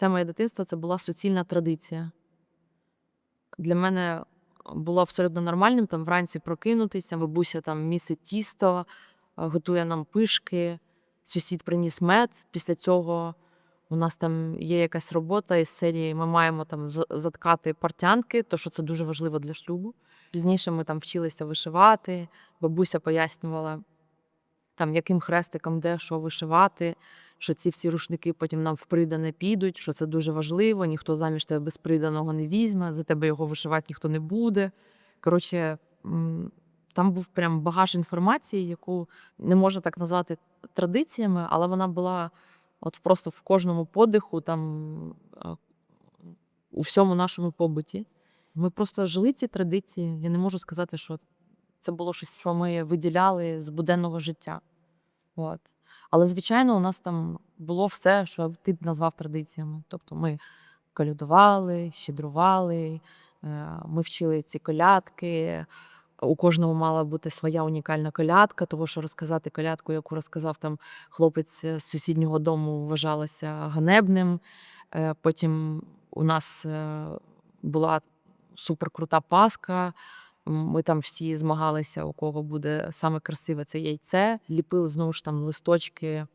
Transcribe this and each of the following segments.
все моє дитинство це була суцільна традиція. Для мене було абсолютно нормальним там вранці прокинутися, бабуся там місить тісто, е, готує нам пишки, сусід приніс мед. Після цього у нас там є якась робота із серії. Ми маємо там заткати портянки, то що це дуже важливо для шлюбу. Пізніше ми там вчилися вишивати. Бабуся пояснювала, там, яким хрестиком де що вишивати, що ці всі рушники потім нам в придане підуть, що це дуже важливо, ніхто заміж тебе без приданого не візьме, за тебе його вишивати ніхто не буде. Коротше, там був прям багаж інформації, яку не можна так назвати традиціями, але вона була от просто в кожному подиху, там, е, у всьому нашому побуті. Ми просто жили ці традиції. Я не можу сказати, що це було щось, що ми виділяли з буденного життя. От. Але, звичайно, у нас там було все, що ти б назвав традиціями. Тобто ми колядували, щедрували, е, ми вчили ці колядки. У кожного мала бути своя унікальна колядка, того що розказати колядку, яку розказав там хлопець з сусіднього дому, вважалося ганебним. Е, Потім у нас е, була суперкрута паска. Ми там всі змагалися, у кого буде саме красиве це яйце. Ліпили знову ж там листочки.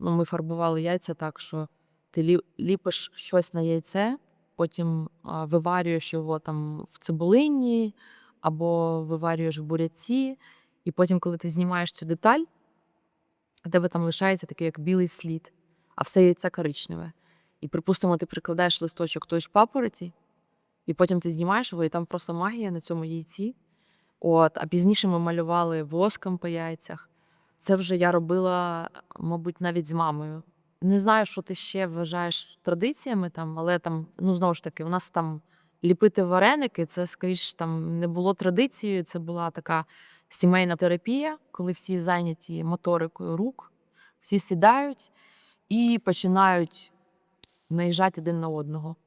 Ну, ми фарбували яйця так, що ти ліпиш щось на яйце, потім виварюєш його там в цибулині або виварюєш в буряці. І потім, коли ти знімаєш цю деталь, у тебе там лишається такий як білий слід, а все яйце коричневе. І, припустимо, ти прикладаєш листочок тої ж папороті, і потім ти знімаєш його, і там просто магія на цьому яйці. От, а пізніше ми малювали воском по яйцях. Це вже я робила, мабуть, навіть з мамою. Не знаю, що ти ще вважаєш традиціями там, але там, ну знову ж таки, у нас там ліпити вареники, це скоріш там не було традицією, це була така сімейна терапія, коли всі зайняті моторикою рук, всі сідають і починають наїжджати один на одного.